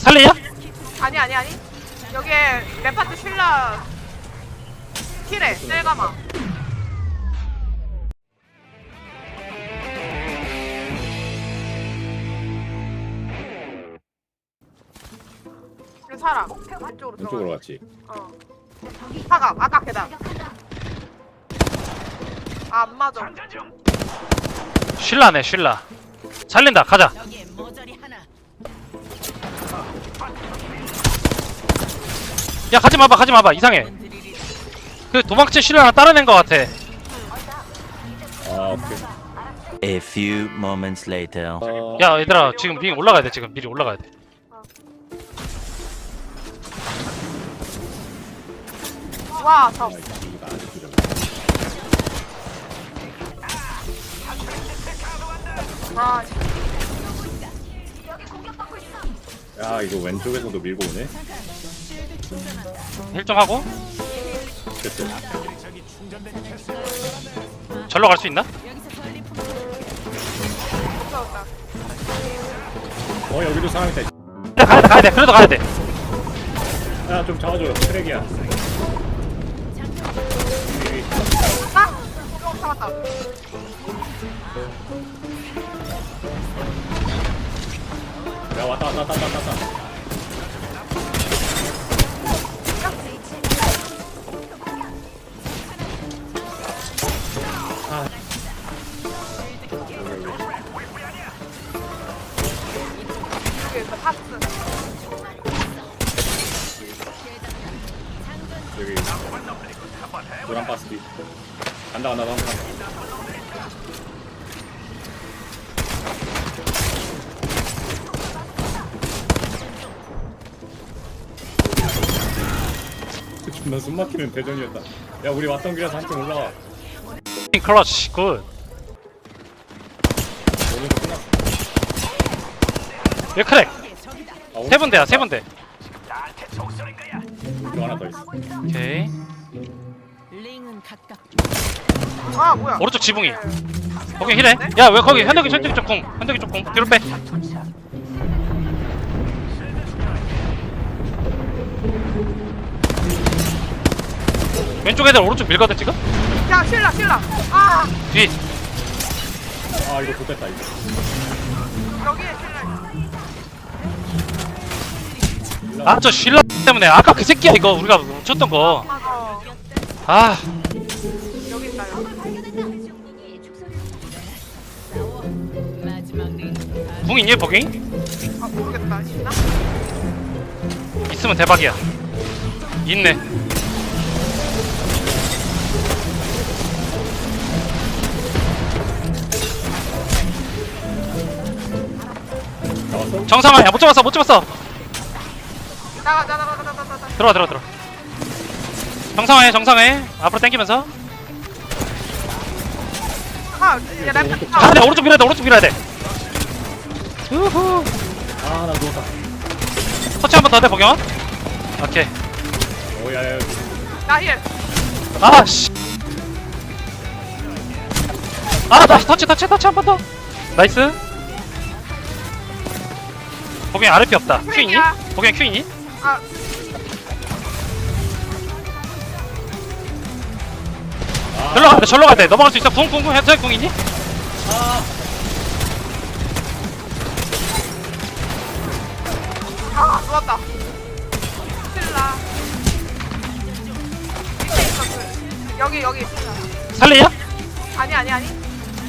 살리냐? 아니 아니 아니. 여기에 레파트 쉴라 킬에 셀가마 그 사람. 왼쪽으로 왼쪽으로 갔지. 어. 사각 아까 계단. 아, 안 맞아. 쉴라네 쉴라. 살린다 가자. 여기에 모조리 하나. 야 가지 마봐 가지 마봐 이상해. 그 도망치 쉴라랑 따라낸 것 같아 아 오케이. A few moments later. 어, 야 얘들아 지금 빙 올라가야 돼 지금 미리 올라가야 돼와 저. 아, 이거 안 죽이려고. 아야 이거 왼쪽에서도 밀고 오네. 힐좀 하고 됐어. 절로 갈 수 있나? 어 여기도 사람 있다. 야, 가야 돼 가야 돼 그래도 가야 돼 야좀 잡아줘. 트랙이야. 여기. 아! 어, 잡았다 왔다 왔다 왔다 왔다 왔다. 아. 있어 파스 여기 노란 바스 뒤 간다 간다 간다 간다 존나 숨막히는 대전이었다. 야 우리 왔던 길에서 한팀 올라와. 빙 클러치 굿. 오늘도 끝났어. 얘 크랙. 아, 세 분대야 세 분대 또 하나 더 있어. 오케이. 링은 가깝. 아 뭐야? 오른쪽 지붕이. 거기 힐해. 야 왜 거기? 현덕이 현덕이 쪽궁 현덕이 쪽궁 뒤로 빼 왼쪽 애들 오른쪽 밀거든 지금? 야 쉴라 쉴라. 아! 뒤 아 이거 좋겠다 이거. 여기에 쉴라 아저 쉴라 때문에. 아까 그 새끼야 이거. 우리가 쳤던 거. 맞아. 아, 여기 있다 여기. 궁 있니 버기? 아 모르겠다. 있나? 있으면 대박이야. 있네 정상아 야 못 잡았어 못 잡았어. 나가 나가 나가 나가 나가 들어와 들어와 들어와. 정상해 정상해. 앞으로 당기면서. 아 가야 돼 오른쪽 밀어야 돼 오른쪽 밀어야 돼. 우후. 아나 누웠다. 터치 한 번 더돼 복영 오케이. 오야야 나 힐. 아씨. 아 나이스 터치 터치 터치 한 번 더. 나이스 복영 아르피 없다 큐 있니? 복영 큐 있니? 아 절로 가야 돼 절로 가야 돼 넘어갈 수 있어 궁궁궁 해체 궁 있니? 아, 좋았다. 힐라. 밑에 있어, 그. 여기, 여기. 살리냐? 아니, 아니, 아니.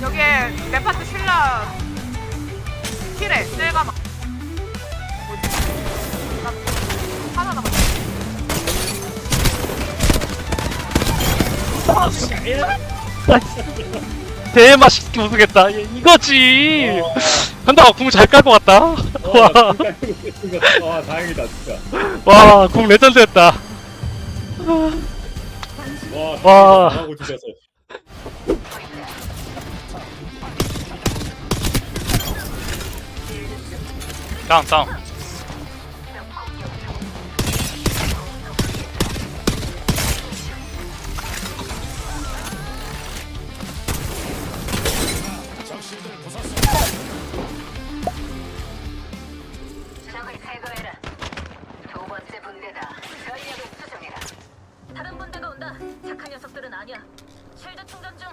여기에 레파트 힐라. 킬에, 셀가마. 대맛있게 우승했다. 이- 이거지. 한다가 궁잘 깔 것 같다. 와, 와 다행이다 진짜. 와, 궁 레전드였다. 와 와. 하고 죽여서. 다운 다운 실드 충전 중.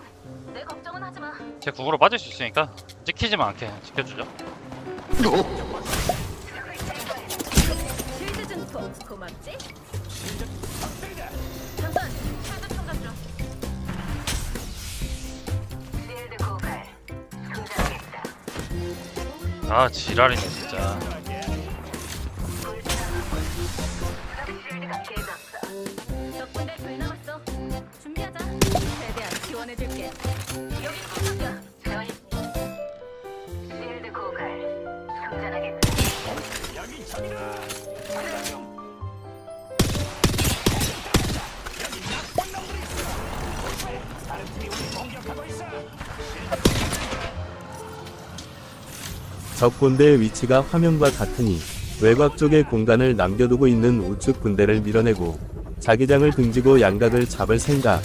내 걱정은 하지 마. 제 궁으로 빠질 수 있으니까 찍히지만 않게 지켜주죠. 실드 증폭 고맙지? 잠깐 실드 충전 중. 아 지랄이네 진짜. 지원해줄게. 여기 깜짝이야 실드 고갈. 충전하겠다. 적 군대의 위치가 화면과 같으니 외곽 쪽에 공간을 남겨두고 있는 우측 군대를 밀어내고 자기장을 등지고 양각을 잡을 생각.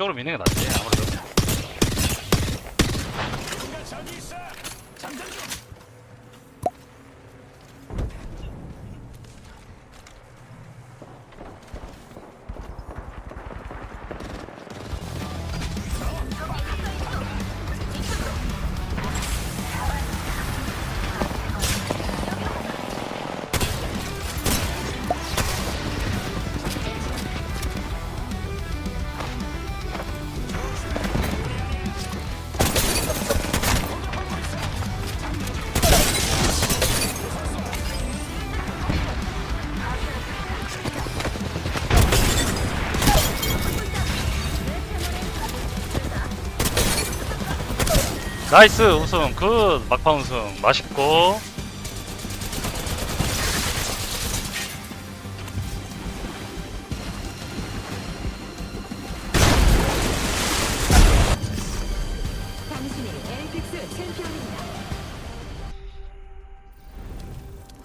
이쪽으로 미는 게 낫지 아무래도. 나이스 우승. 굿. 막판 우승. 맛있고.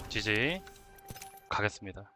지지. 가겠습니다